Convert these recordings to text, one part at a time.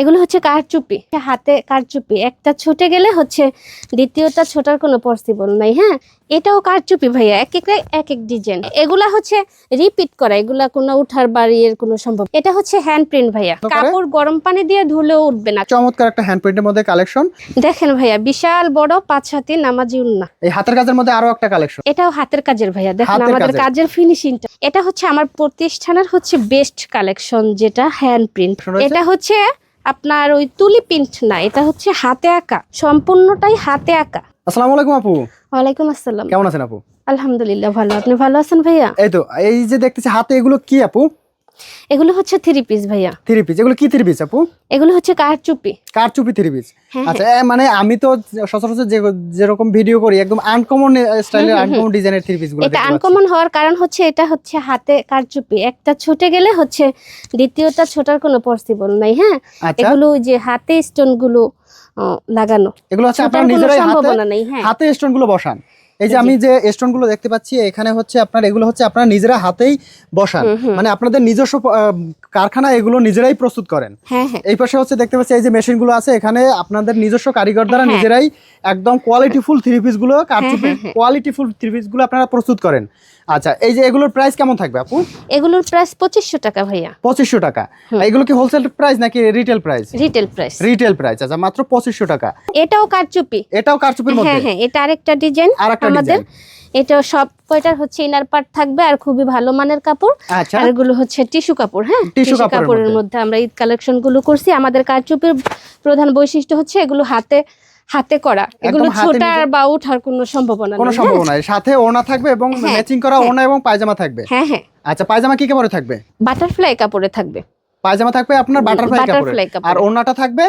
এগুলো হচ্ছে কারচুপি। হাতে কারচুপি। একটা ছুটে গেলে হচ্ছে দ্বিতীয়টা ছোটার কোনো পসিবল নাই হ্যাঁ? এটাও কারচুপি ভাইয়া এক এক এক এক ডিজাইন এগুলা হচ্ছে রিপিট করা এগুলা কোনো উঠার বাড়ির কোনো সম্ভব এটা হচ্ছে হ্যান্ড প্রিন্ট ভাইয়া। কাপড় গরম পানি দিয়ে ধুলেও উঠবে না। চমৎকার একটা হ্যান্ড প্রিন্টের মধ্যে কালেকশন দেখেন ভাইয়া বিশাল বড় পাঁচ হাতি নামাজি উন্না। এই হাতের কাজের মধ্যে আরও একটা কালেকশন এটাও হাতের কাজের ভাইয়া। দেখেন আমাদের কাজের। কাজের ফিনিশিংটা এটা হচ্ছে আমার প্রতিষ্ঠানের হচ্ছে বেস্ট কালেকশন যেটা হ্যান্ড প্রিন্ট এটা হচ্ছে আপনার ওই তুলি প্রিন্ট না এটা হচ্ছে হাতে আঁকা সম্পূর্ণটাই হাতে আঁকা। আসসালামু আলাইকুম আপু। ওয়ালাইকুম আসসালাম। কেমন আছেন আপু? আলহামদুলিল্লাহ ভালো। আপনি ভালো আছেন ভাইয়া? এই তো এই যে দেখতেছি হাতে এগুলো কি আপু? এগুলো হচ্ছে থ্রি পিস ভাইয়া। থ্রি পিস এগুলো কি থ্রি পিস আপু? এগুলো হচ্ছে কারচুপি। কারচুপি থ্রি পিস হ্যাঁ, আচ্ছা মানে আমি তো সচরাচর যে যেরকম ভিডিও করি একদম আনকমন স্টাইলের আনকমন ডিজাইনের থ্রি পিসগুলো এটা আনকমন হওয়ার কারণ হচ্ছে এটা হচ্ছে হাতে কারচুপি। একটা ছুটে গেলে হচ্ছে দ্বিতীয়টা ছোটার কোনো পসিবল নাই হ্যাঁ? আচ্ছা। এগুলো যে হাতে স্টোনগুলো লাগানো। এগুলো হচ্ছে আপনারা নিজেরাই হাতে নেই হ্যাঁ। হাতে স্টোনগুলো বসান। এই যে আমি যে স্টোনগুলো দেখতে পাচ্ছি এখানে হচ্ছে আপনার এগুলো হচ্ছে আপনারা নিজেরা হাতেই বসান। মানে আপনাদের নিজস্ব কারখানা এগুলো নিজেরাই প্রস্তুত করেন। হ্যাঁ হ্যাঁ। এই পাশে হচ্ছে দেখতে পাচ্ছি এই যে মেশিনগুলো আছে এখানে আপনাদের নিজস্ব কারিগর দ্বারা হ্যাঁ। নিজেরাই একদম কোয়ালিটি ফুল থ্রি পিসগুলো কারচুপি হ্যাঁ, হ্যাঁ। কোয়ালিটি ফুল থ্রি পিসগুলো আপনারা প্রস্তুত করেন। আচ্ছা এই যে এগুলোর প্রাইস কেমন থাকবে আপু? এগুলোর প্রাইস পঁচিশশো টাকা ভাইয়া। পঁচিশশো টাকা। এগুলো কি হোলসেল প্রাইস নাকি retail price retail price retail price আচ্ছা মাত্র পঁচিশশো টাকা। এটাও কারচুপি। এটাও কারচুপির হ্যাঁ মধ্যে? হ্যাঁ এটা আরেকটা ডিজাইন আরেকটা আমাদের এটা সব কয়টার হচ্ছে ইনার পার্ট থাকবে আর খুবই ভালো মানের কাপড়। আচ্ছা। আর এগুলো হচ্ছে টিস্যু কাপড় হ্যাঁ? টিস্যু কাপড়ের মধ্যে। আমরা ঈদ কালেকশনগুলো করছি। আমাদের কারচুপির প্রধান বৈশিষ্ট্য হচ্ছে এগুলো হাতে হাতে করা। এগুলো ছোটার বা ওঠার কোনো সম্ভাবনা কোনো নেই হ্যাঁ? সম্ভাবনা সাথে ওনা থাকবে এবং ম্যাচিং করা হ্যাঁ। ওনা এবং পায়জামা থাকবে। হ্যাঁ হ্যাঁ। আচ্ছা পায়জামা কি কাপড়ে থাকবে? বাটারফ্লাই কাপড়ে থাকবে। পায়জামা থাকবে আপনার বাটারফ্লাই কাপড়ে। আর ওনাটা থাকবে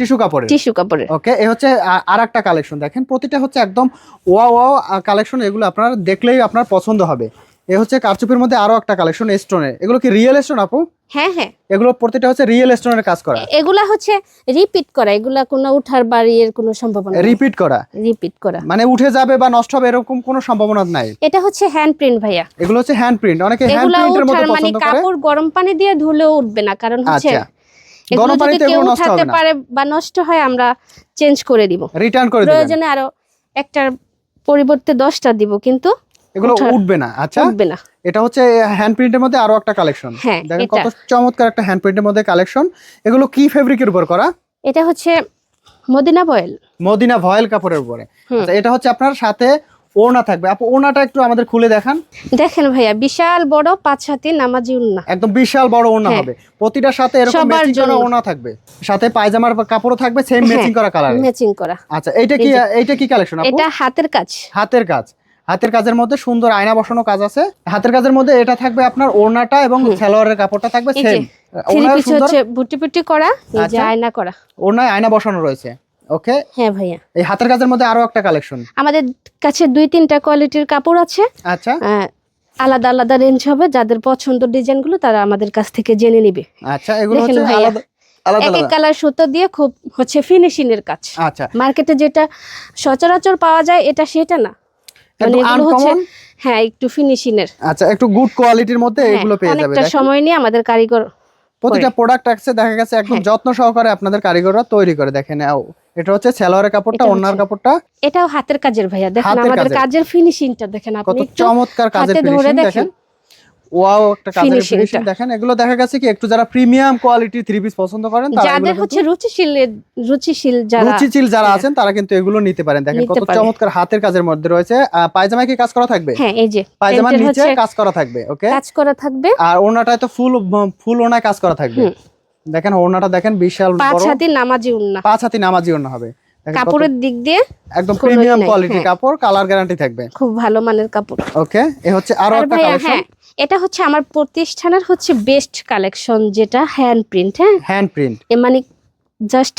টিস্যু কাপড়ে টিস্যু কাপড়ের। ওকে এ হচ্ছে আর একটা কালেকশন দেখেন। প্রতিটা হচ্ছে একদম ওয়া ওয়া কালেকশন এগুলো আপনার দেখলেই আপনার পছন্দ হবে। এ হচ্ছে কারচুপির মধ্যে আরও একটা কালেকশন স্টোনের এগুলো কি রিয়েল স্টোন আপু? হ্যাঁ হ্যাঁ। এগুলো প্রতিটা হচ্ছে রিয়েল স্টোনের কাজ করা। এগুলা হচ্ছে রিপিট করা। এগুলা কোনো উঠার বাড়ির কোনো সম্ভাবনা রিপিট করা। রিপিট করা। মানে উঠে যাবে বা নষ্ট হবে এরকম কোনো সম্ভাবনা নাই। এটা হচ্ছে হ্যান্ড প্রিন্ট ভাইয়া। এগুলো হচ্ছে হ্যান্ড প্রিন্ট অনেকে হ্যান্ড প্রিন্টের মধ্যে মানে পছন্দ করে। মানে কাপড় গরম পানি দিয়ে ধুলেও উঠবে না। কারণ হচ্ছে আচ্ছা। এগুলো যদি কেউ পারে বা নষ্ট হয় আমরা চেঞ্জ করে দিব। রিটার্ন করে প্রয়োজনে আরও একটার পরিবর্তে দশটা দিব কিন্তু এগুলো উঠবে না। আচ্ছা উঠবে না। এটা হচ্ছে হ্যান্ড প্রিন্টের মধ্যে আরও একটা কালেকশন হ্যাঁ, দেখেন কত চমৎকার একটা হ্যান্ড প্রিন্টের মধ্যে কালেকশন এগুলো কি ফেব্রিকের উপর করা? এটা হচ্ছে মদিনা বয়েল মদিনা ভয়েল কাপড়ের উপরে। আচ্ছা, এটা হচ্ছে আপনার সাথে ওড়না থাকবে। আপু ওড়নাটা একটু আমাদের খুলে দেখান। দেখেন ভাইয়া বিশাল বড় পাঁচ হাতি নামাজি উন্না একদম বিশাল বড় ওড়না হ্যাঁ। হবে। প্রতিটার সাথে এরকম সবার ম্যাচিং করা জন্য। ওড়না থাকবে। সাথে পায়জামার কাপড়ও থাকবে সেম ম্যাচিং করা কালার ম্যাচিং করা। আচ্ছা এইটা কি এইটা কি কালেকশন আপু? এটা হাতের কাজ। হাতের কাজ। হাতের কাজের মধ্যে সুন্দর আয়না বসানো কাজ আছে। হাতের কাজের মধ্যে এটা থাকবে আপনার ওড়নাটা এবং। সালোয়ারের কাপড়টা থাকবে সেম ওড়না হচ্ছে বুটি বুটি করা এই যে আচ্ছা। আয়না করা। ওড়নায় আয়না বসানো রয়েছে। ওকে হ্যাঁ ভাইয়া। এই হাতের কাজের মধ্যে আরও একটা কালেকশন আমাদের কাছে দুই তিনটা কোয়ালিটির কাপড় আছে। আচ্ছা। আলাদা আলাদা রেঞ্জ হবে। যাদের পছন্দ ডিজাইনগুলো তারা আমাদের কাছ থেকে জেনে নিবে। আচ্ছা এগুলো হচ্ছে আলাদা আলাদা এক এক কালার সুতো দিয়ে খুব হচ্ছে ফিনিশিং এর কাজ। আচ্ছা। মার্কেটে যেটা সচরাচর পাওয়া যায় এটা সেটা না। মানে এগুলো হচ্ছে হ্যাঁ একটু ফিনিশিং এর আচ্ছা একটু গুড কোয়ালিটির মধ্যে হ্যাঁ, এগুলো পেয়ে অনেকটা সময় নিয়ে আমাদের কারিগর প্রতিটা প্রোডাক্ট আছে দেখা গেছে একদম হ্যাঁ। যত্ন সহকারে আপনাদের কারিগররা তৈরি করে। দেখেন এটা হচ্ছে সালোয়ারের কাপড়টা ওনার কাপড়টা। এটাও হাতের কাজের ভাইয়া। দেখেন আমাদের কাজের। ফিনিশিংটা দেখেন আপনি একটু চমৎকার কাজের ফিনিশিং দেখেন। ওয়াও একটা কাজের ফিনিশিং দেখেন। এগুলো দেখা গেছে কি একটু যারা প্রিমিয়াম কোয়ালিটি থ্রি পিস পছন্দ করেন তারা যাদের হচ্ছে রুচিশীল রুচিশীল যারা রুচিশীল যারা হ্যাঁ। আছেন তারা কিন্তু এগুলো নিতে পারেন। দেখেন কত চমৎকার হাতের কাজের মধ্যে রয়েছে। আহ, পায়জামায় কি কাজ করা থাকবে? হ্যাঁ এই যে পায়জামার নিচে কাজ করা থাকবে ওকে? কাজ করা থাকবে। আর ওনাটায় তো ফুল ফুল ওড়নায় কাজ করা থাকবে। দেখেন ওড়নাটা দেখেন বিশাল পাঁচ হাতি নামাজি উন্না পাঁচ হাতি নামাজি ওড়না হবে। কাপড়ের দিক দিয়ে একদম প্রিমিয়াম কোয়ালিটি। কাপড় কালার গ্যারান্টি থাকবে। খুব ভালো মানের কাপড়। ওকে এ হচ্ছে আরও একটা কালেকশন হ্যাঁ এটা হচ্ছে আমার প্রতিষ্ঠানের হচ্ছে বেস্ট কালেকশন যেটা হ্যান্ড প্রিন্ট হ্যাঁ। হ্যান্ড প্রিন্ট এ মানে জাস্ট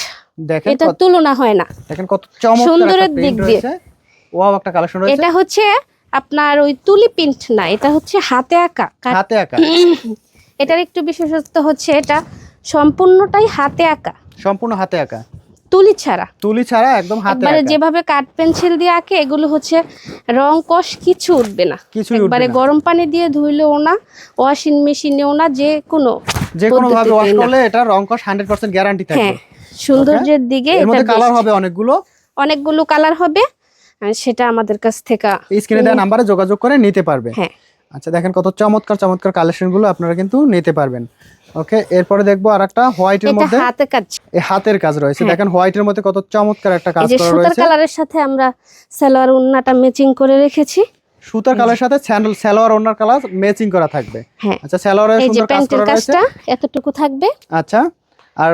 দেখেন এটা তুলনা হয় না। দেখেন কত চমৎকার সুন্দরের দিক দিয়ে। ওয়াও একটা কালেকশন রয়েছে। এটা হচ্ছে আপনার ওই তুলি প্রিন্ট না এটা হচ্ছে হাতে আঁকা। হাতে আঁকা। এটার একটু বিশেষত্ব হচ্ছে এটা সম্পূর্ণটাই হাতে আঁকা। সম্পূর্ণ হাতে আঁকা। তুলি ছাড়া। তুলি ছাড়া একদম হাতে আঁকা। যেভাবে কাঠ পেন্সিল দিয়ে আঁকে এগুলো হচ্ছে রং কষ কিছু উঠবে না। উঠবে একবারে গরম পানি দিয়ে ধুইলেও না ওয়াশিং মেশিনেও না যে কোনো যে কোনো ভাবে ওয়াশ করলে এটা রং হান্ড্রেড পার্সেন্ট গ্যারান্টি থাকবে। হ্যাঁ সৌন্দর্যের দিকে এর এটা মধ্যে কালার হবে অনেকগুলো। অনেকগুলো কালার হবে সেটা আমাদের কাছ থেকে স্ক্রিনে দেওয়া নাম্বারে যোগাযোগ করে নিতে পারবে। হ্যাঁ। আচ্ছা দেখেন কত চমৎকার চমৎকার কালেকশনগুলো আপনারা কিন্তু নিতে পারবেন। ওকে এরপরে দেখব আর একটা হোয়াইটের এটা মধ্যে। হাতে কাজ। এই হাতের কাজ রয়েছে। হ্যাঁ। দেখেন হোয়াইটের মধ্যে কত চমৎকার একটা কাজ করা সুতার রয়েছে। কালারের সাথে আমরা সালোয়ার উন্নাটা ম্যাচিং করে রেখেছি। সুতার কালার সাথে স্যান্ডেল সালোয়ার ওনার কালার ম্যাচিং করা থাকবে। হ্যাঁ। আচ্ছা সালোয়ারে এই যে সুন্দর কাজ করা রয়েছে। কাজটা এতটুকু থাকবে। আচ্ছা আর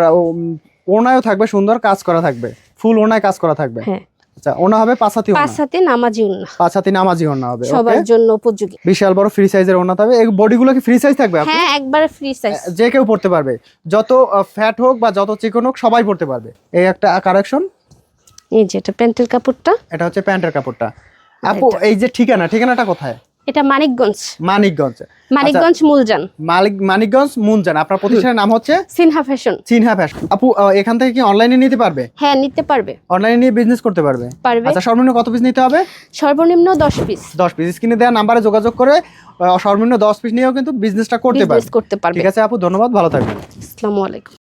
ওনায়ও থাকবে সুন্দর কাজ করা থাকবে। ফুল ওনায় কাজ করা থাকবে। হ্যাঁ। আচ্ছা ওনা হবে পাঁচ ওনা? হাতে নামাজি উন্না পাঁচ নামাজি ওনা হবে সবার জন্য উপযোগী। বিশাল বড় ফ্রি সাইজের ওনা হবে। এই বডিগুলো কি ফ্রি সাইজ থাকবে? হ্যাঁ একবারে ফ্রি সাইজ যে কেউ পড়তে পারবে। যত ফ্যাট হোক বা যত চিকন হোক সবাই পড়তে পারবে। এই একটা কারেকশন এই যে এটা প্যান্টের কাপড়টা। এটা হচ্ছে প্যান্টের কাপড়টা। আপু এই যে ঠিকানা ঠিকানাটা কোথায়? এটা মানিকগঞ্জ। মানিকগঞ্জ। মানিকগঞ্জ মূলজান। মালিক মানিকগঞ্জ মুনজান আপনার প্রতিষ্ঠানের নাম হচ্ছে? সিনহা ফ্যাশন। চিনহা ফ্যাশন। আপু এখান থেকে কি অনলাইনে নিতে পারবে? হ্যাঁ নিতে পারবে। অনলাইনে নিয়ে বিজনেস করতে পারবে? পারবে। আচ্ছা সর্বনিম্ন কত পিস নিতে হবে? সর্বনিম্ন দশ পিস দশ পিস স্ক্রিনে দেওয়া নাম্বারে যোগাযোগ করে সর্বনিম্ন দশ পিস নিয়েও কিন্তু বিজনেসটা করতে বিজনেস পারবে। করতে পারবে। ঠিক আছে আপু ধন্যবাদ ভালো থাকবেন। আসসালামু আলাইকুম।